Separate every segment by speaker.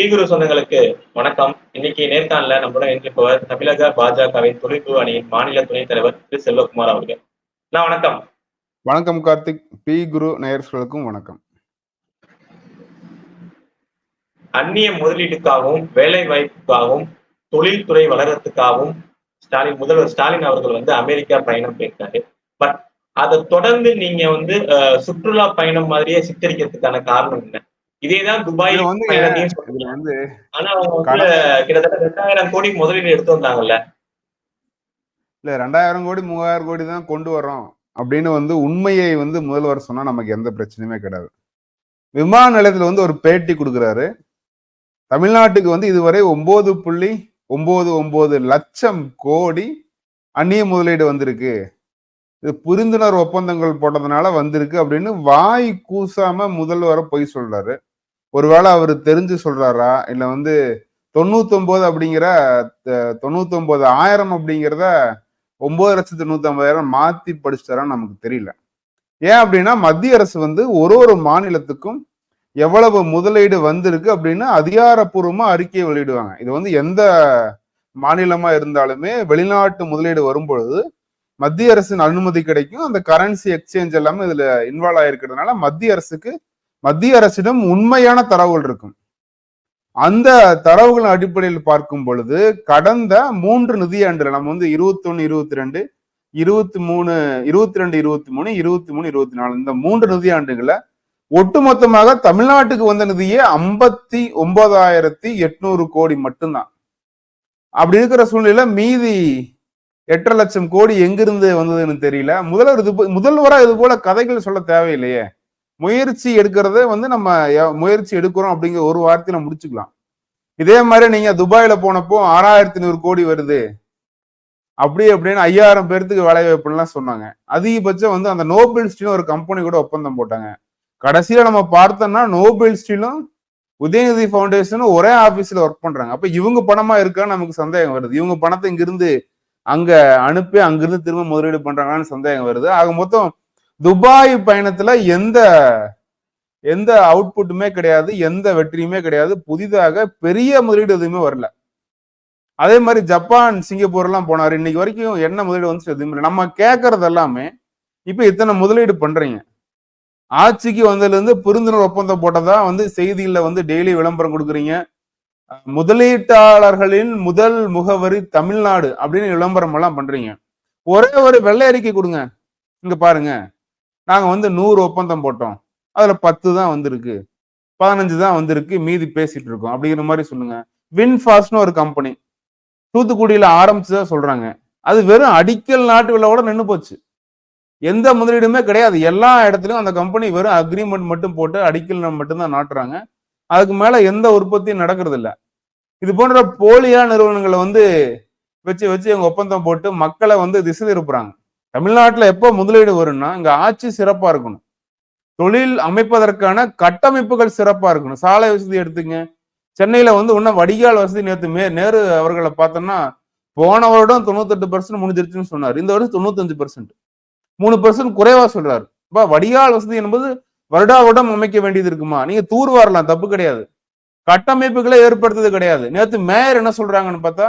Speaker 1: பீகுரு சொந்தங்களுக்கு வணக்கம். இன்னைக்கு நேர்காணல நம்மளோட இணைந்திருப்பவர் தமிழக பாஜகவின் தொழில்குழு அணியின் மாநில துணைத் தலைவர் திரு செல்வகுமார் அவர்கள். நான் வணக்கம்.
Speaker 2: வணக்கம் கார்த்திக். பி குரு நேயர்களுக்கும் வணக்கம்.
Speaker 1: அந்நிய முதலீட்டுக்காகவும் வேலை வாய்ப்புக்காகவும் தொழில்துறை வளர்றதுக்காகவும் ஸ்டாலின் முதல்வர் ஸ்டாலின் அவர்கள் வந்து அமெரிக்கா பயணம் போயிருக்காரு. பட் அதை தொடர்ந்து நீங்க வந்து சுற்றுலா பயணம் மாதிரியே சித்தரிக்கிறதுக்கான காரணம் என்ன? இதேதான் துபாய்
Speaker 2: வந்து
Speaker 1: ஆனா அவங்க கிட்டத்தட்ட ரெண்டாயிரம் கோடி முதலீடு எடுத்து வந்தாங்கல்ல.
Speaker 2: இல்ல ரெண்டாயிரம் கோடி மூவாயிரம் கோடி தான் கொண்டு வரோம் அப்படின்னு வந்து உண்மையை வந்து முதல்வர் சொன்னா நமக்கு எந்த பிரச்சனையுமே கிடையாது. விமான நிலையத்துல வந்து ஒரு பேட்டி கொடுக்குறாரு. தமிழ்நாட்டுக்கு வந்து இதுவரை ஒன்பது புள்ளி ஒன்பது ஒன்பது லட்சம் கோடி அந்நிய முதலீடு வந்திருக்கு. இது புரிந்துணர்வு ஒப்பந்தங்கள் போட்டதுனால வந்திருக்கு அப்படின்னு வாய் கூசாம முதல்வரை பொய் சொல்றாரு. ஒருவேளை அவர் தெரிஞ்சு சொல்றாரா? இல்ல வந்து தொண்ணூத்தொன்பது அப்படிங்கிற தொண்ணூத்தொம்போது தொண்ணூத்தொன்பது ஆயிரம் அப்படிங்கிறத ஒன்பது லட்சத்து நூற்றம்பதாயிரம் ஐம்பதாயிரம் மாத்தி படிச்சிட்டாரான்னு நமக்கு தெரியல. ஏன் அப்படின்னா மத்திய அரசு வந்து ஒரு ஒரு மாநிலத்துக்கும் எவ்வளவு முதலீடு வந்திருக்கு அப்படின்னு அதிகாரப்பூர்வமா அறிக்கையை வெளியிடுவாங்க. இது வந்து எந்த மாநிலமா இருந்தாலுமே வெளிநாட்டு முதலீடு வரும் பொழுது மத்திய அரசின் அனுமதி கிடைக்கும். அந்த கரன்சி எக்ஸ்சேஞ்ச் எல்லாமே இதுல இன்வால்வ் ஆயிருக்கிறதுனால மத்திய அரசுக்கு மத்திய அரசிடம் உண்மையான தரவுகள் இருக்கும். அந்த தரவுகளின் அடிப்படையில் பார்க்கும் பொழுது கடந்த மூன்று நிதியாண்டுல நம்ம வந்து இருபத்தி ஒன்னு இருபத்தி ரெண்டு இருபத்தி மூணு இருபத்தி ரெண்டு இருபத்தி மூணு இருபத்தி மூணு இருபத்தி நாலு இந்த மூன்று நிதியாண்டுகளை ஒட்டுமொத்தமாக தமிழ்நாட்டுக்கு வந்த நிதியே ஐம்பத்தி ஒன்பதாயிரத்தி எட்நூறு கோடி மட்டும்தான். அப்படி இருக்கிற சூழ்நிலையில மீதி எட்டரை லட்சம் கோடி எங்கிருந்து வந்ததுன்னு தெரியல. முதல்வர் இது முதல்வராக முதல்வரா இது போல கதைகள் சொல்ல தேவையில்லையே. முயற்சி எடுக்கிறத வந்து நம்ம முயற்சி எடுக்கிறோம் அப்படிங்கிற ஒரு வார்த்தையில முடிச்சுக்கலாம். இதே மாதிரி நீங்க துபாயில போனப்போ ஆறாயிரத்தி நூறு கோடி வருது. அப்படி அப்படின்னு ஐயாயிரம் பேர்த்துக்கு வேலை வாய்ப்புலாம் சொன்னாங்க. அதிகபட்சம் வந்து அந்த நோபல் ஸ்டீலும் ஒரு கம்பெனி கூட ஒப்பந்தம் போட்டாங்க. கடைசியில நம்ம பார்த்தோம்னா நோபல் ஸ்டீலும் உதயநிதி ஃபவுண்டேஷனும் ஒரே ஆபீஸ்ல ஒர்க் பண்றாங்க. அப்ப இவங்க பணமா இருக்கான்னு நமக்கு சந்தேகம் வருது. இவங்க பணத்தை இங்கிருந்து அங்க அனுப்பி அங்கிருந்து திரும்ப முதலீடு பண்றாங்கன்னு சந்தேகம் வருது. ஆக மொத்தம் துபாய் பயணத்துல எந்த எந்த அவுட்புட்டுமே கிடையாது எந்த வெற்றியுமே கிடையாது. புதிதாக பெரிய முதலீடு எதுவுமே வரல. அதே மாதிரி ஜப்பான் சிங்கப்பூர் எல்லாம் போனாரு. இன்னைக்கு வரைக்கும் என்ன முதலீடு வந்து எதுவுமே இல்லை. நம்ம கேட்கறது எல்லாமே இப்ப இத்தனை முதலீடு பண்றீங்க. ஆட்சிக்கு வந்ததுல இருந்து புரிந்துணர்வு ஒப்பந்தம் போட்டதா வந்து செய்தியில வந்து டெய்லி விளம்பரம் கொடுக்குறீங்க. முதலீட்டாளர்களின் முதல் முகவரி தமிழ்நாடு அப்படின்னு விளம்பரம் எல்லாம் பண்றீங்க. ஒரே ஒரு வெள்ளை அறிக்கை கொடுங்க. இங்க பாருங்க. நாங்கள் வந்து நூறு ஒப்பந்தம் போட்டோம். அதில் பத்து தான் வந்திருக்கு. பதினஞ்சு தான் வந்திருக்கு. மீதி பேசிட்டு இருக்கோம். அப்படிங்கிற மாதிரி சொல்லுங்க. வின்ஃபாஸ்ட்னு ஒரு கம்பெனி. தூத்துக்குடியில் ஆரம்பிச்சுதான் சொல்றாங்க. அது வெறும் அடிக்கல் நாட்டு விழாவோட நின்று போச்சு. எந்த முதலீடுமே கிடையாது. எல்லா இடத்துலையும் அந்த கம்பெனி வெறும் அக்ரிமெண்ட் மட்டும் போட்டு அடிக்கல் மட்டும்தான் நாட்டுறாங்க. அதுக்கு மேல எந்த உற்பத்தியும் நடக்கிறது இல்லை இது போன்ற போலியா நிறுவனங்களை வந்து வச்சு வச்சு இவங்க ஒப்பந்தம் போட்டு மக்களை வந்து திசை திருப்புறாங்க. தமிழ்நாட்டில் எப்போ முதலீடு வரும்னா இங்கே ஆட்சி சிறப்பாக இருக்கணும். தொழில் அமைப்பதற்கான கட்டமைப்புகள் சிறப்பாக இருக்கணும். சாலை வசதி எடுத்துங்க. சென்னையில் வந்து இன்னும் வடிகால் வசதி நேற்று மே நேரு அவர்களை பார்த்தோம்னா போன வருடம் தொண்ணூத்தெட்டு பர்சன்ட் முடிஞ்சிருச்சுன்னு சொன்னார். இந்த வருடம் தொண்ணூத்தஞ்சு பர்சன்ட் மூணு பர்சன்ட் குறைவா சொல்றாரு. இப்போ வடிகால் வசதி என்பது வருடா வருடம் அமைக்க வேண்டியது இருக்குமா? நீங்க தூர் வரலாம் தப்பு கிடையாது. கட்டமைப்புகளை ஏற்படுத்துறது கிடையாது. நேற்று மேயர் என்ன சொல்றாங்கன்னு பார்த்தா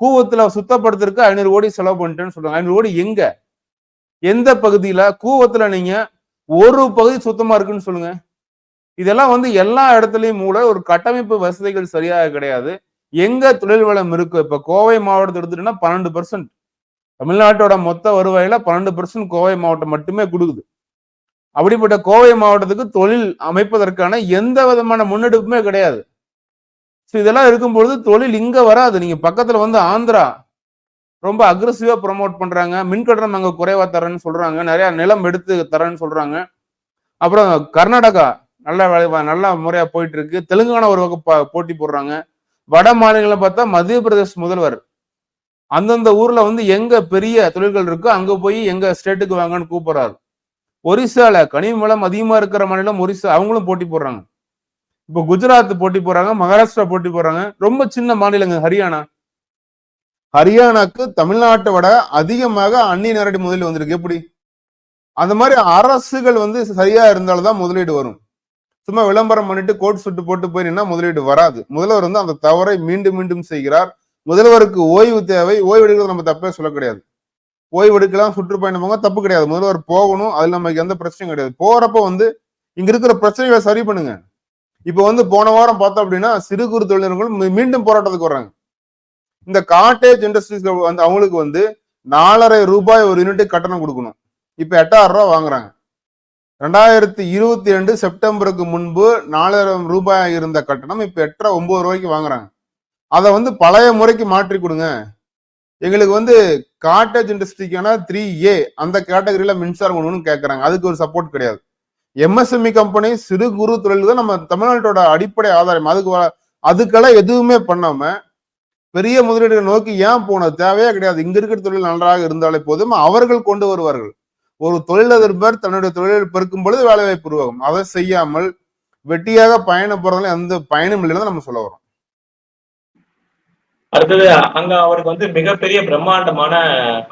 Speaker 2: கூவத்துல சுத்தப்படுத்துறதுக்கு ஐநூறு கோடி செலவு பண்ணிட்டேன்னு சொல்றாங்க. ஐநூறு கோடி எங்க? எந்த பகுதியில? கூவத்துல நீங்க ஒரு பகுதி சுத்தமா இருக்குன்னு சொல்லுங்க. இதெல்லாம் வந்து எல்லா இடத்துலையும் கூட ஒரு கட்டமைப்பு வசதிகள் சரியாக கிடையாது. எங்க தொழில் வளம் இருக்கு? இப்ப கோவை மாவட்டத்தை எடுத்துட்டோம்னா பன்னெண்டு பர்சன்ட் தமிழ்நாட்டோட மொத்த வருவாயில பன்னெண்டு பர்சன்ட் கோவை மாவட்டம் மட்டுமே கொடுக்குது. அப்படிப்பட்ட கோவை மாவட்டத்துக்கு தொழில் அமைப்பதற்கான எந்த விதமான முன்னெடுப்புமே கிடையாது. ஸோ இதெல்லாம் இருக்கும்பொழுது தொழில் இங்க வராது. நீங்க பக்கத்துல வந்து ஆந்திரா ரொம்ப அக்ரஸிவா ப்ரொமோட் பண்றாங்க. மின்கட்டணம் அங்க குறைவா தரேன்னு சொல்றாங்க. நிறைய நிலம் எடுத்து தரேன்னு சொல்றாங்க. அப்புறம் கர்நாடகா நல்ல வேலை நல்ல முறையா போயிட்டு இருக்கு தெலுங்கானா ஒரு வகை போட்டி போடுறாங்க. வட மாநிலங்களை பார்த்தா மத்திய பிரதேஷ் முதல்வர். அந்தந்த ஊர்ல வந்து எங்க பெரிய தொழில்கள் இருக்கோ அங்க போய் எங்க ஸ்டேட்டுக்கு வாங்கன்னு கூப்பிடுறாரு. ஒரிசால கனிம வளம் அதிகமா இருக்கிற மாநிலம் ஒரிசா அவங்களும் போட்டி போடுறாங்க. இப்போ குஜராத் போட்டி போடுறாங்க மகாராஷ்டிரா போட்டி போடுறாங்க. ரொம்ப சின்ன மாநிலங்க ஹரியானா. ஹரியானாக்கு தமிழ்நாட்டை விட அதிகமாக அந்நிய நேரடி முதலீடு வந்திருக்கு. எப்படி? அந்த மாதிரி அரசுகள் வந்து சரியா இருந்தால்தான் முதலீடு வரும். சும்மா விளம்பரம் பண்ணிட்டு கோட் சுட்டு போட்டு போய் முதலீடு வராது. முதல்வர் வந்து அந்த தவறை மீண்டும் மீண்டும் செய்கிறார். முதல்வருக்கு ஓய்வு தேவை. ஓய்வு எடுக்கிறது நம்ம தப்பே சொல்ல கிடையாது. ஓய்வு எடுக்கலாம் சுற்றுப்பயணம் போக தப்பு கிடையாது. முதல்வர் போகணும் அதுல நமக்கு எந்த பிரச்சனையும் கிடையாது. போறப்ப வந்து இங்க இருக்கிற பிரச்சனைகளை சரி பண்ணுங்க. இப்ப வந்து போன வாரம் பார்த்தோம் அப்படின்னா சிறு குறு தொழிலாளர்கள் மீ- மீண்டும் போராட்டத்துக்கு வர்றாங்க. இந்த காட்டேஜ் இண்டஸ்ட்ரீஸ் வந்து அவங்களுக்கு வந்து நாலரை ரூபாய் ஒரு யூனிட் கட்டணம் கொடுக்கணும். இப்போ எட்டாயிரம் ரூபாய் வாங்குறாங்க. ரெண்டாயிரத்தி இருபத்தி ரெண்டு செப்டம்பருக்கு முன்பு நாலாயிரம் ரூபாய் இருந்த கட்டணம் இப்போ எட்டரை ஒன்பது ரூபாய்க்கு வாங்குறாங்க. அதை வந்து பழைய முறைக்கு மாற்றி கொடுங்க. எங்களுக்கு வந்து காட்டேஜ் இண்டஸ்ட்ரிக்கான த்ரீ ஏ அந்த கேட்டகரியில மின்சாரம் கொடுக்கணும்னு கேட்குறாங்க அதுக்கு ஒரு சப்போர்ட் கிடையாது. எம்எஸ்எம்இ கம்பெனி சிறு குறு தொழில் தான் நம்ம தமிழ்நாட்டோட அடிப்படை ஆதாரம் அதுக்கு அதுக்கெல்லாம் எதுவுமே பண்ணாம பெரிய முதலீடுகளை நோக்கி ஏன் போனது? தேவையே கிடையாது. இங்க இருக்கிற தொழில் நன்றாக இருந்தாலே போதும். அவர்கள் கொண்டு வருவார்கள். ஒரு தொழிலதிபர் தன்னுடைய தொழிலை பெருக்கும் பொழுது வேலை வாய்ப்பு உருவாகும். அதை செய்யாமல் வெட்டியாக பயணம் போறதுல எந்த பயனும் இல்லைன்னு நம்ம சொல்ல வரோம்
Speaker 1: அடுத்தது அங்க அவருக்கு வந்து மிகப்பெரிய பிரம்மாண்டமான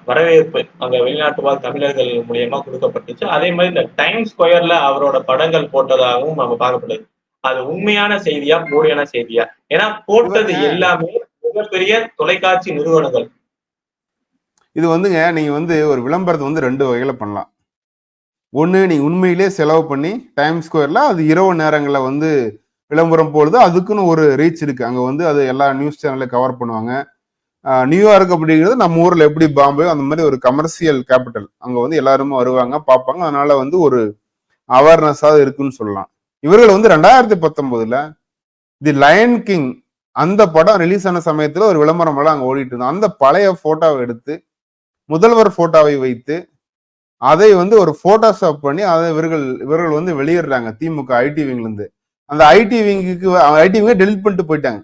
Speaker 1: வரவேற்பு அங்க வெளிநாட்டு வாழ் தமிழர்கள் மூலியமா கொடுக்கப்பட்டுச்சு. அதே மாதிரி இந்த டைம் ஸ்கொயர்ல அவரோட படங்கள் போட்டதாகவும் நம்ம பார்க்கப்படுது. அது உண்மையான செய்தியா போலியான செய்தியா? ஏன்னா போட்டது எல்லாமே மிகப்பெரிய தொலைக்காட்சி நிறுவனங்கள்.
Speaker 2: இது வந்துங்க நீங்க வந்து ஒரு விளம்பரத்தை வந்து ரெண்டு வகையில பண்ணலாம். ஒன்று நீ உண்மையிலே செலவு பண்ணி டைம் ஸ்கொயரில் அது இரவு நேரங்களில் வந்து விளம்பரம் போடுது அதுக்குன்னு ஒரு ரீச் இருக்குது அங்கே வந்து அது எல்லா நியூஸ் சேனல்ல கவர் பண்ணுவாங்க. நியூயார்க் அப்படிங்கிறது நம்ம ஊரில் எப்படி பாம்பே அந்த மாதிரி ஒரு கமர்ஷியல் கேபிட்டல் அங்கே வந்து எல்லாருமே வருவாங்க பார்ப்பாங்க. அதனால வந்து ஒரு அவேர்னஸாக இருக்குன்னு சொல்லலாம். இவர்கள் வந்து ரெண்டாயிரத்தி பத்தொம்போதில் தி லயன் கிங் அந்த படம் ரிலீஸ் ஆன சமயத்துல ஒரு விளம்பரம் எல்லாம் அங்க ஓடிட்டு இருந்தோம் அந்த பழைய போட்டோவை எடுத்து முதல்வர் போட்டோவை வைத்து அதை வந்து ஒரு போட்டோஷாப் பண்ணி அதை இவர்கள் இவர்கள் வந்து வெளியிடுறாங்க. திமுக ஐடி விங்ல இருந்து அந்த ஐடி விங்குக்கு ஐடி விங்க டெலிட் பண்ணிட்டு போயிட்டாங்க.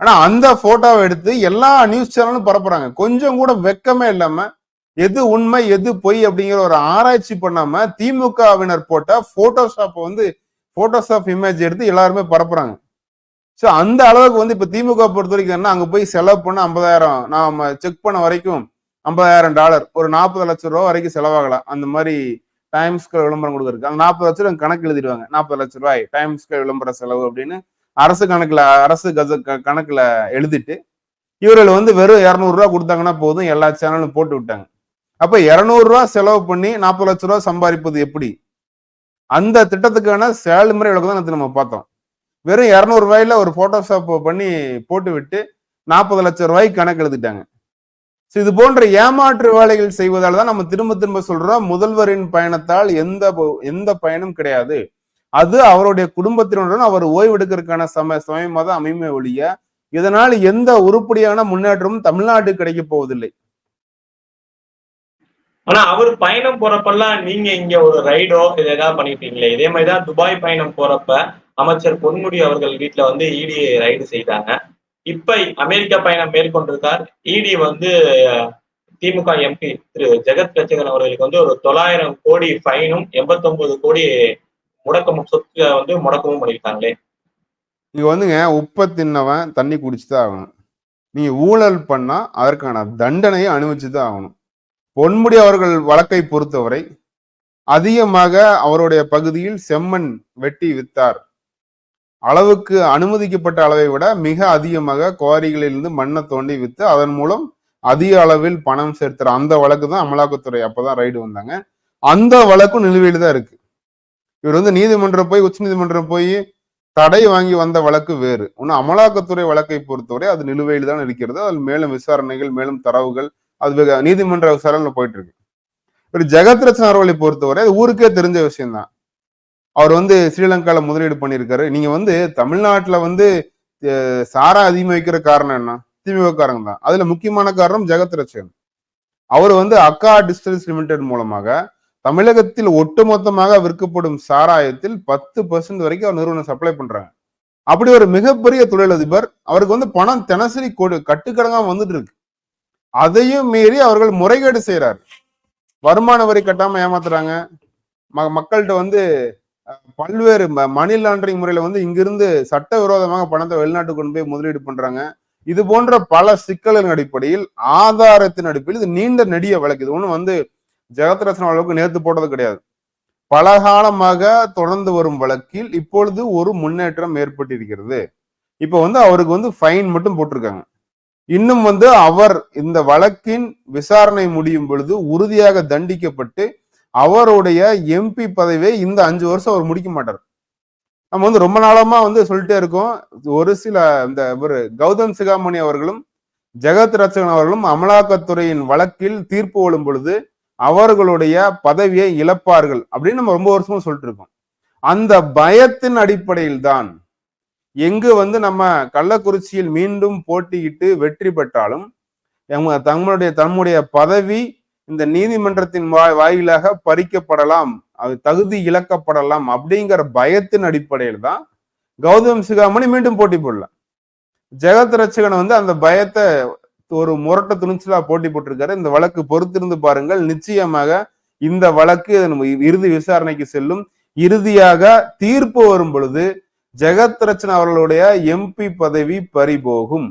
Speaker 2: ஆனா அந்த போட்டோவை எடுத்து எல்லா நியூஸ் சேனலும் பரப்புறாங்க. கொஞ்சம் கூட வெக்கமே இல்லாம எது உண்மை எது பொய் அப்படிங்கிற ஒரு ஆராய்ச்சி பண்ணாம திமுகவினர் போட்ட போட்டோஷாப் வந்து போட்டோஷாப் இமேஜ் எடுத்து எல்லாருமே பரப்புறாங்க. ஸோ அந்த அளவுக்கு வந்து இப்போ திமுக பொறுத்த வரைக்கும் என்ன அங்கே போய் செலவு பண்ண ஐம்பதாயிரம் நாம செக் பண்ண வரைக்கும் ஐம்பதாயிரம் டாலர் ஒரு நாற்பது லட்சம் ரூபா வரைக்கும் செலவாகலாம். அந்த மாதிரி டைம்ஸ்க்கு விளம்பரம் கொடுக்குறது அந்த நாற்பது லட்சம் ரூபா கணக்கு எழுதிடுவாங்க. நாற்பது லட்சம் ரூபாய் டைம்ஸ்க்கு விளம்பர செலவு அப்படின்னு அரசு கணக்கில் அரசு கஜ க- எழுதிட்டு இவர்கள் வந்து வெறும் இரநூறுவா கொடுத்தாங்கன்னா போதும் எல்லா சேனலும் போட்டு விட்டாங்க. அப்போ இரநூறுவா செலவு பண்ணி நாற்பது லட்ச ரூபா சம்பாதிப்பது எப்படி? அந்த திட்டத்துக்கான செயல்முறை விளக்கம் தான் நம்ம பார்த்தோம். வெறும் இரநூறுவாயில ஒரு போட்டோஷாப் பண்ணி போட்டு விட்டு நாற்பது லட்சம் ரூபாய்க்கு கணக்கு எழுதிட்டாங்க. இது போன்ற ஏமாற்று வேலைகள் செய்வதால் தான் நம்ம திரும்ப திரும்ப சொல்றோம் முதல்வரின் பயணத்தால் எந்த எந்த பயனும் கிடையாது. அது அவருடைய குடும்பத்தினருடன் அவர் ஓய்வெடுக்கிறதுக்கான சம சமயமாக தான் அமையுமே ஒழிய இதனால் எந்த உருப்படியான முன்னேற்றமும் தமிழ்நாடு கிடைக்க போவதில்லை.
Speaker 1: ஆனா அவர் பயணம் போறப்பெல்லாம் நீங்க இங்க ஒரு ரைடோ இது ஏதாவது பண்ணிட்டீங்களே? இதே மாதிரிதான் துபாய் பயணம் போறப்ப அமைச்சர் பொன்முடி அவர்கள் வீட்டுல வந்து இடி ரைடு செய்தாங்க. இப்ப அமெரிக்கா பயணம் மேற்கொண்டிருக்கார். இடி வந்து திமுக எம்பி திரு ஜெகத் ரட்சகன் அவர்களுக்கு வந்து ஒரு தொள்ளாயிரம் கோடி ஃபைனும் எண்பத்தொன்பது கோடி முடக்கமும் சொத்து வந்து முடக்கமும் பண்ணியிருக்காங்களே.
Speaker 2: இங்க வந்துங்க உப்பை தின்னவன் தண்ணி குடிச்சுதான் ஆகணும். நீங்க ஊழல் பண்ணா அதற்கான தண்டனையை அனுபவிச்சுதான் ஆகணும். பொன்முடி அவர்கள் வழக்கை பொறுத்தவரை அதிகமாக அவருடைய பகுதியில் செம்மண் வெட்டி வித்தார். அளவுக்கு அனுமதிக்கப்பட்ட அளவை விட மிக அதிகமாக குவாரிகளிலிருந்து மண்ணை தோண்டி வித்து அதன் மூலம் அதிக அளவில் பணம் சேர்த்துற அந்த வழக்கு தான் அமலாக்கத்துறை அப்பதான் ரைடு வந்தாங்க. அந்த வழக்கும் நிலுவையில் தான் இருக்கு. இவர் வந்து நீதிமன்றம் போய் உச்ச நீதிமன்றம் போய் தடை வாங்கி வந்த வழக்கு வேறு. ஒன்னும் அமலாக்கத்துறை வழக்கை பொறுத்தவரை அது நிலுவையில் தான் இருக்கிறது. அதில் மேலும் விசாரணைகள் மேலும் தரவுகள் அது நீதிமன்ற விசாரணையில் போயிட்டு இருக்கு. ஒரு ஜெகத் ரத்ன பொறுத்தவரை அது ஊருக்கே தெரிஞ்ச விஷயம்தான். அவர் வந்து ஸ்ரீலங்காவில் முதலீடு பண்ணியிருக்காரு. நீங்க வந்து தமிழ்நாட்டில் வந்து சாரா அதிகமாக வைக்கிற காரணம் என்ன? திமுக காரங்க தான். அதுல முக்கியமான காரணம் ஜெகத் ரட்சகன். அவர் வந்து அக்கா டிஸ்டன்ஸ் லிமிடெட் மூலமாக தமிழகத்தில் ஒட்டுமொத்தமாக விற்கப்படும் சாராயத்தில் பத்து பர்சன்ட் வரைக்கும் அவர் நிறுவனம் சப்ளை பண்றாங்க. அப்படி ஒரு மிகப்பெரிய தொழிலதிபர் அவருக்கு வந்து பணம் தினசரி கொடு கட்டுக்கடங்கா வந்துட்டு இருக்கு. அதையும் மீறி அவர்கள் முறைகேடு செய்யறாரு வருமான வரி கட்டாம ஏமாத்துறாங்க. ம- மக்கள்கிட்ட வந்து பல்வேறு மணி லாண்டரிங் முறையில வந்து இங்கிருந்து சட்டவிரோதமாக பணத்தை வெளிநாட்டுக்கு கொண்டு போய் முதலீடு பண்றாங்க. இது போன்ற பல சிக்கலின் அடிப்படையில் ஆதாரத்தின் அடிப்படையில் இது நீண்ட நெடிய வழக்கு. இது ஒன்றும் வந்து ஜெகத்ரத்ன அளவுக்கு நேர்த்து போட்டது கிடையாது. பல காலமாக தொடர்ந்து வரும் வழக்கில் இப்பொழுது ஒரு முன்னேற்றம் ஏற்பட்டிருக்கிறது. இப்போ வந்து அவருக்கு வந்து ஃபைன் மட்டும் போட்டிருக்காங்க. இன்னும் வந்து அவர் இந்த வழக்கின் விசாரணை முடியும் பொழுது உறுதியாக தண்டிக்கப்பட்டு அவருடைய எம்பி பதவியை இந்த அஞ்சு வருஷம் அவர் முடிக்க மாட்டார். நம்ம வந்து ரொம்ப நாளமா வந்து சொல்லிட்டே இருக்கோம். ஒரு சில இந்த ஒரு கௌதம் சிகாமணி அவர்களும் ஜெகத் ரச்சகன் அவர்களும் அமலாக்கத்துறையின் வழக்கில் தீர்ப்பு வழும் பொழுது அவர்களுடைய பதவியை இழப்பார்கள் அப்படின்னு நம்ம ரொம்ப வருஷமும் சொல்லிட்டு இருக்கோம். அந்த பயத்தின் அடிப்படையில் தான் எங்கு வந்து நம்ம கள்ளக்குறிச்சியில் மீண்டும் போட்டியிட்டு வெற்றி பெற்றாலும் தங்களுடைய தம்முடைய பதவி இந்த நீதிமன்றத்தின் வாய் வாயிலாக பறிக்கப்படலாம் அது தகுதி இழக்கப்படலாம் அப்படிங்கிற பயத்தின் அடிப்படையில் தான் கௌதம் சிகாமணி மீண்டும் போட்டி போடலாம். ஜெகத் ரட்சகன் வந்து அந்த பயத்தை ஒரு முரட்ட துணிச்சலா போட்டி போட்டிருக்காரு. இந்த வழக்கு பொறுத்திருந்து பாருங்கள். நிச்சயமாக இந்த வழக்கு இறுதி விசாரணைக்கு செல்லும். இறுதியாக தீர்ப்பு வரும் பொழுது ஜெகத் ரச்சன் அவர்களுடைய எம்பி பதவி பறிபோகும்.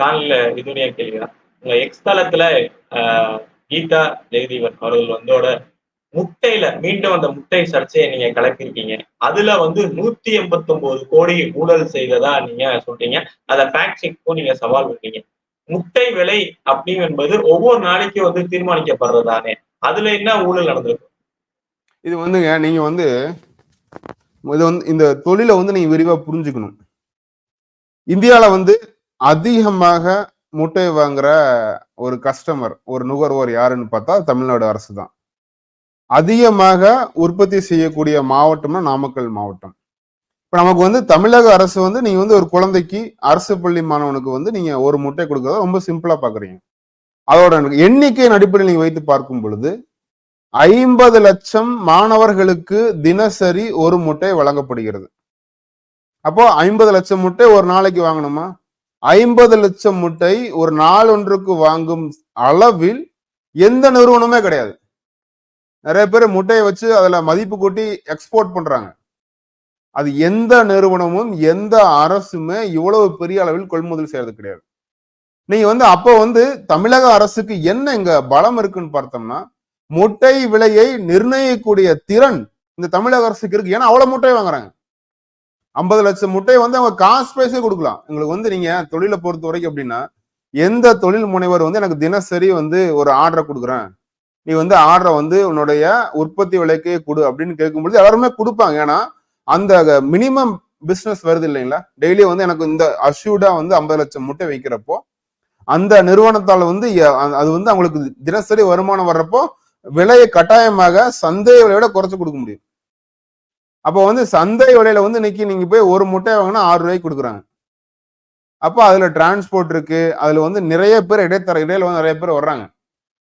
Speaker 1: காலில் இதுனியா கேள்வியா? உங்க எக்ஸ் தளத்துல ஆஹ், கீதா ஜெகதீவன் அவர்கள் வந்தோட முட்டையில மீண்டும் அந்த முட்டை சர்ச்சையை நீங்க கலக்கிருக்கீங்க அதுல வந்து நூத்தி எண்பத்தி ஒன்பது கோடி ஊழல் செய்ததா நீங்க சொல்றீங்க. அதை ஃபேக்ட் நீங்க சவால் விடுறீங்க முட்டை விலை அப்படின்னு என்பது ஒவ்வொரு நாளைக்கும் வந்து தீர்மானிக்கப்படுறதானே. அதுல என்ன ஊழல் நடந்திருக்கு?
Speaker 2: இது வந்துங்க நீங்க வந்து இது வந்து இந்த தொழிலை வந்து நீங்க விரிவா புரிஞ்சுக்கணும். இந்தியால வந்து அதிகமாக முட்டை வாங்குற ஒரு கஸ்டமர் ஒரு நுகர்வோர் யாருன்னு பார்த்தா தமிழ்நாடு அரசு தான் அதிகமாக உற்பத்தி செய்யக்கூடிய மாவட்டம்னா நாமக்கல் மாவட்டம். இப்போ நமக்கு வந்து தமிழக அரசு வந்து நீங்க வந்து ஒரு குழந்தைக்கு அரசு பள்ளி மாணவனுக்கு வந்து நீங்க ஒரு முட்டை கொடுக்கறத ரொம்ப சிம்பிளா பாக்குறீங்க. அதோட எண்ணிக்கையின் அடிப்படையில் நீங்க வைத்து பார்க்கும் பொழுது ஐம்பது லட்சம் மாணவர்களுக்கு தினசரி ஒரு முட்டை வழங்கப்படுகிறது. அப்போ ஐம்பது லட்சம் முட்டை ஒரு நாளைக்கு வாங்கணுமா? ஐம்பது லட்சம் முட்டை ஒரு நாள் ஒன்றுக்கு வாங்கும் அளவில் எந்த நிறுவனமே கிடையாது. நிறைய பேர் முட்டையை வச்சு அதில் மதிப்பு கூட்டி எக்ஸ்போர்ட் பண்ணுறாங்க அது எந்த நிறுவனமும் எந்த அரசுமே இவ்வளவு பெரிய அளவில் கொள்முதல் செய்யறது கிடையாது. நீங்க வந்து அப்போ வந்து தமிழக அரசுக்கு என்ன இங்க பலம் இருக்குன்னு பார்த்தோம்னா முட்டை விலையை நிர்ணயிக்கக்கூடிய திறன் இந்த தமிழக அரசுக்கு இருக்கு. ஏன்னா அவ்வளவு முட்டை வாங்குறாங்க. ஐம்பது லட்சம் முட்டையை வந்து அவங்க காசு பிரைஸே கொடுக்கலாம். உங்களுக்கு வந்து நீங்க தொழிலை பொறுத்த வரைக்கும் அப்படின்னா எந்த தொழில் முனைவர் வந்து எனக்கு தினசரி வந்து ஒரு ஆர்டரை கொடுக்குறேன். நீ வந்து ஆர்டரை வந்து உன்னுடைய உற்பத்தி விலைக்கே கொடு அப்படின்னு கேட்கும்பொழுது எல்லாருமே கொடுப்பாங்க. ஏன்னா அந்த மினிமம் பிஸ்னஸ் வருது இல்லைங்களா? டெய்லி வந்து எனக்கு இந்த அஷ்யூர்டா வந்து ஐம்பது லட்சம் முட்டை வைக்கிறப்போ அந்த நிறுவனத்தால் வந்து அது வந்து அவங்களுக்கு தினசரி வருமானம் வர்றப்போ விலையை கட்டாயமாக சந்தை விலையோட விட குறைச்சு கொடுக்க முடியும். அப்போ வந்து சந்தை விலையில வந்து இன்னைக்கு நீங்க போய் ஒரு முட்டை வாங்கினா ஆறு ரூபாய்க்கு கொடுக்குறாங்க. அப்போ அதுல டிரான்ஸ்போர்ட் இருக்கு. அதுல வந்து நிறைய பேர் இடைத்தர இடையில வந்து நிறைய பேர் வர்றாங்க.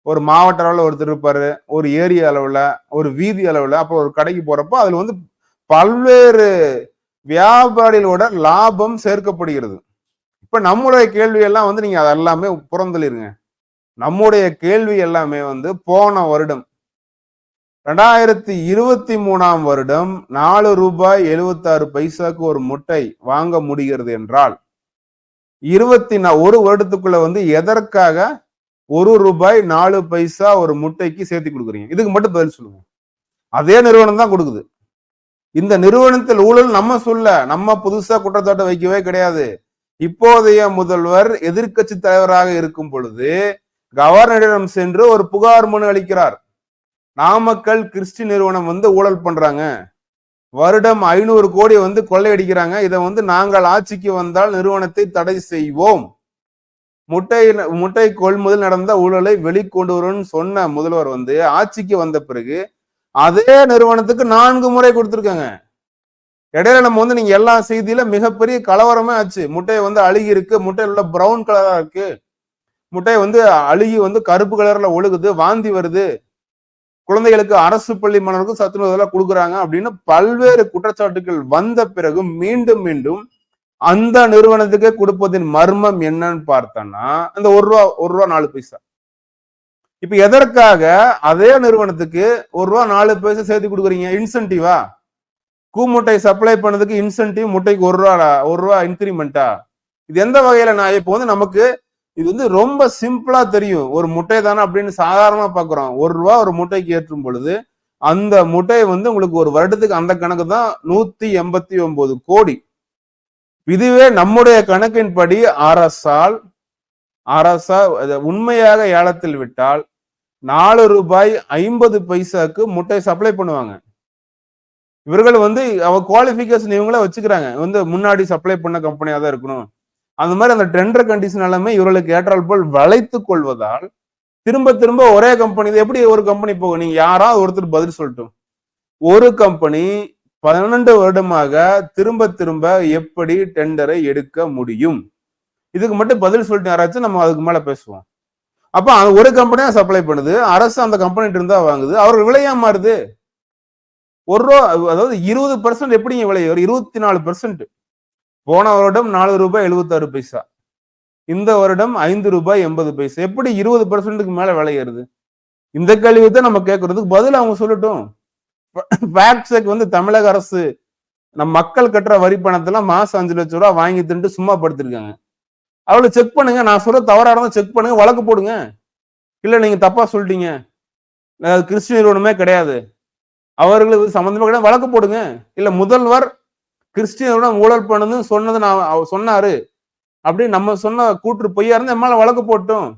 Speaker 2: ஒரு மாவட்ட அளவில் ஒருத்தர் இருப்பாரு. ஒரு ஏரியா அளவுல ஒரு வீதி அளவுல அப்போ ஒரு கடைக்கு போறப்போ அதுல வந்து பல்வேறு வியாபாரிகளோட லாபம் சேர்க்கப்படுகிறது. இப்ப நம்மளுடைய கேள்வி எல்லாம் வந்து நீங்க அதெல்லாமே புறந்தளிருங்க நம்முடைய கேள்வி எல்லாமே வந்து போன வருடம் ரெண்டாயிரத்தி இருபத்தி மூணாம் வருடம் நாலு ரூபாய் எழுபத்தாறு பைசாக்கு ஒரு முட்டை வாங்க முடிகிறது என்றால் இருபத்தி நா ஒரு வருடத்துக்குள்ள வந்து எதற்காக ஒரு ரூபாய் நாலு பைசா ஒரு முட்டைக்கு சேர்த்து கொடுக்குறீங்க? இதுக்கு மட்டும் பதில் சொல்லுங்க. அதே நிறுவனம் தான் கொடுக்குது. இந்த நிறுவனத்தில் ஊழல் நம்ம சொல்ல நம்ம புதுசா குற்றச்சாட்டு வைக்கவே கிடையாது. இப்போதைய முதல்வர் எதிர்க்கட்சி தலைவராக இருக்கும் பொழுது கவர்னரிடம் சென்று ஒரு புகார் மனு அளிக்கிறார். நாமக்கல் கிறிஸ்டி நிறுவனம் வந்து ஊழல் பண்றாங்க. வருடம் ஐநூறு கோடி வந்து கொள்ளையடிக்கிறாங்க. இதை வந்து நாங்கள் ஆட்சிக்கு வந்தால் நிறுவனத்தை தடை செய்வோம். முட்டை முட்டை கொள்முதல் நடந்த ஊழலை வெளிக்கொண்டு வரும்னு சொன்ன முதல்வர் வந்து ஆட்சிக்கு வந்த பிறகு அதே நிறுவனத்துக்கு நான்கு முறை கொடுத்துருக்காங்க. இடையில நம்ம வந்து நீங்க எல்லா செய்தியில மிகப்பெரிய கலவரமே ஆச்சு. முட்டை வந்து அழுகி இருக்கு. முட்டையில உள்ள பிரவுன் கலரா இருக்கு. முட்டை வந்து அழுகி வந்து கருப்பு கலர்ல ஒழுகுது. வாந்தி வருது. குழந்தைகளுக்கு அரசு பள்ளி மாணவர்களுக்கு சத்துணவு இதெல்லாம் கொடுக்குறாங்க அப்படின்னு பல்வேறு குற்றச்சாட்டுகள் வந்த பிறகு மீண்டும் மீண்டும் அந்த நிறுவனத்துக்கு கொடுப்பதின் மர்மம் என்னன்னு பார்த்தோம்னா அந்த ஒரு ரூபா ஒரு ரூபா நாலு பைசா. இப்ப எதற்காக அதே நிறுவனத்துக்கு ஒரு ரூபா நாலு பைசா சேர்த்து கொடுக்குறீங்க? இன்சென்டிவா. கூமுட்டை சப்ளை பண்ணதுக்கு இன்சென்டிவ் முட்டைக்கு ஒரு ரூபா ஒரு ரூபா இன்க்ரிமெண்ட்டா இது எந்த வகையில நான் இப்போ வந்து நமக்கு இது வந்து ரொம்ப சிம்பிளா தெரியும். ஒரு முட்டை தானே அப்படின்னு சாதாரணமா பாக்குறோம். ஒரு ரூபா ஒரு முட்டைக்கு ஏற்றும் பொழுது அந்த முட்டை வந்து உங்களுக்கு ஒரு வருடத்துக்கு அந்த கணக்கு தான் நூத்தி எண்பத்தி ஒன்பது கோடி. இதுவே நம்முடைய கணக்கின்படி அரசால் அரசா உண்மையாக ஏலத்தில் விட்டால் நாலு ரூபாய் ஐம்பது பைசாக்கு முட்டை சப்ளை பண்ணுவாங்க. இவர்கள் வந்து அவ குவாலிஃபிகேஷன் இவங்கள வச்சுக்கிறாங்க. வந்து முன்னாடி சப்ளை பண்ண கம்பெனியா தான் இருக்கணும். அந்த மாதிரி அந்த டெண்டர் கண்டிஷன் எல்லாமே இவர்களுக்கு ஏற்றால் போல் வளைத்து கொள்வதால் திரும்ப திரும்ப ஒரே கம்பெனி எப்படி ஒரு கம்பெனி போகும்? நீங்க யாராவது ஒருத்தர் பதில் சொல்லட்டும். ஒரு கம்பெனி பன்னெண்டு வருடமாக திரும்ப திரும்ப எப்படி டெண்டரை எடுக்க முடியும்? இதுக்கு மட்டும் பதில் சொல்லிட்டு யாராச்சும் நம்ம அதுக்கு மேல பேசுவோம். அப்ப ஒரு கம்பெனி தான் சப்ளை பண்ணுது அரசு அந்த கம்பெனி இருந்தா வாங்குது அவர்கள் விலையா மாறுது? ஒரு ரூபா அதாவது இருபது பர்சன்ட் எப்படிங்க விலை ஒரு இருபத்தி நாலு பெர்சன்ட் போன வருடம் நாலு ரூபாய் எழுபத்தாறு பைசா. இந்த வருடம் ஐந்து ரூபாய் எண்பது பைசா. எப்படி இருபது பர்சன்ட்டுக்கு மேல விலை ஏறுது? இந்த கேள்வி தான் நம்ம கேட்கறதுக்கு பதில் அவங்க சொல்லட்டும். ஃபேக்ட்ஸுக்கு வந்து தமிழக அரசு நம் மக்கள் கட்டுற வரி பணத்தெல்லாம் மாசம் அஞ்சு லட்சம் ரூபா வாங்கி தின்ட்டு சும்மா படுத்திருக்காங்க. அவளை செக் பண்ணுங்க. நான் சொல்ற தவறா இருந்தால் செக் பண்ணுங்க. வழக்கு போடுங்க. இல்ல நீங்க தப்பா சொல்லிட்டீங்க. கிறிஸ்டின் நிறுவனமே கிடையாது. அவர்களுக்கு சம்மந்தமாக கிடையாது. வழக்கு போடுங்க. இல்ல முதல்வர் கிறிஸ்டியனுடன் ஊழல் பண்ணுன்னு சொன்னது நான் அவர் சொன்னாரு. அப்படின்னு நம்ம சொன்ன கூற்று பொய்யா இருந்து நம்மளால வழக்கு போட்டோம்.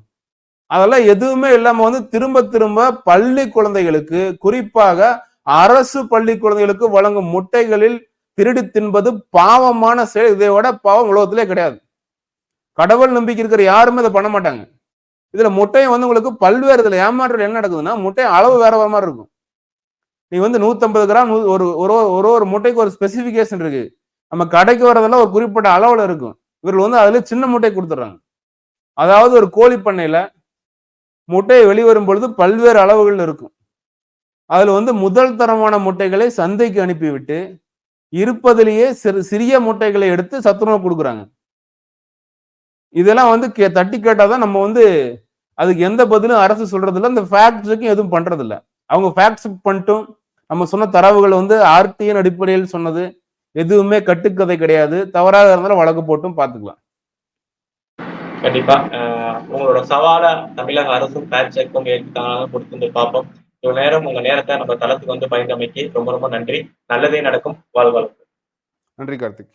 Speaker 2: அதெல்லாம் எதுவுமே இல்லாம வந்து திரும்ப திரும்ப பள்ளி குழந்தைகளுக்கு குறிப்பாக அரசு பள்ளி குழந்தைகளுக்கு வழங்கும் முட்டைகளில் திருடி தின்பது பாவமான செயல். இதை விட பாவம் உலகத்திலே கிடையாது. கடவுள் நம்பிக்கை இருக்கிற யாருமே இதை பண்ண மாட்டாங்க. இதுல முட்டையும் வந்து உங்களுக்கு பல்வேறு இதுல ஏமாற்றல் என்ன நடக்குதுன்னா முட்டை அளவு வேற வேற மாதிரி இருக்கும். நீ வந்து நூத்தம்பது கிராம் ஒரு ஒரு ஒரு ஒரு முட்டைக்கு ஒரு ஸ்பெசிபிகேஷன் இருக்கு. நம்ம கடைக்கு வரதெல்லாம் ஒரு குறிப்பிட்ட அளவுல இருக்கும். இவர்கள் வந்து அதுல சின்ன முட்டை கொடுத்துட்றாங்க. அதாவது ஒரு கோழி பண்ணையில முட்டை வெளிவரும் பொழுது பல்வேறு அளவுகள் இருக்கும். அதுல வந்து முதல் தரமான முட்டைகளை சந்தைக்கு அனுப்பிவிட்டு இருப்பதிலேயே சிறு சிறிய முட்டைகளை எடுத்து சத்துணவு கொடுக்குறாங்க. இதெல்லாம் வந்து கே தட்டி கேட்டாதான் நம்ம வந்து அதுக்கு எந்த பதிலும் அரசு சொல்றது இல்ல இந்த ஃபேக்ட்ஸுக்கும் எதுவும் பண்றது அவங்க ஃபேக்ட்ஸ் பண்ணிட்டும் நம்ம சொன்ன தரவுகள் வந்து ஆர்டிஎன் அடிப்படையில் சொன்னது எதுவுமே கட்டுக்கதை கிடையாது. தவறாக இருந்தாலும் வழக்கு போட்டும் பார்த்துக்கலாம்.
Speaker 1: கண்டிப்பா. உங்களோட சவாலை தமிழக அரசும் ஃபேக்ட் செக்கும் ஏற்காக கொடுத்து பார்ப்போம். இவ்வளவு நேரம் உங்க நேரத்தை நம்ம தளத்துக்கு வந்து பயந்தமைக்கு ரொம்ப ரொம்ப நன்றி. நல்லதே நடக்கும். வாழ்வாள்
Speaker 2: நன்றி கார்த்திக்.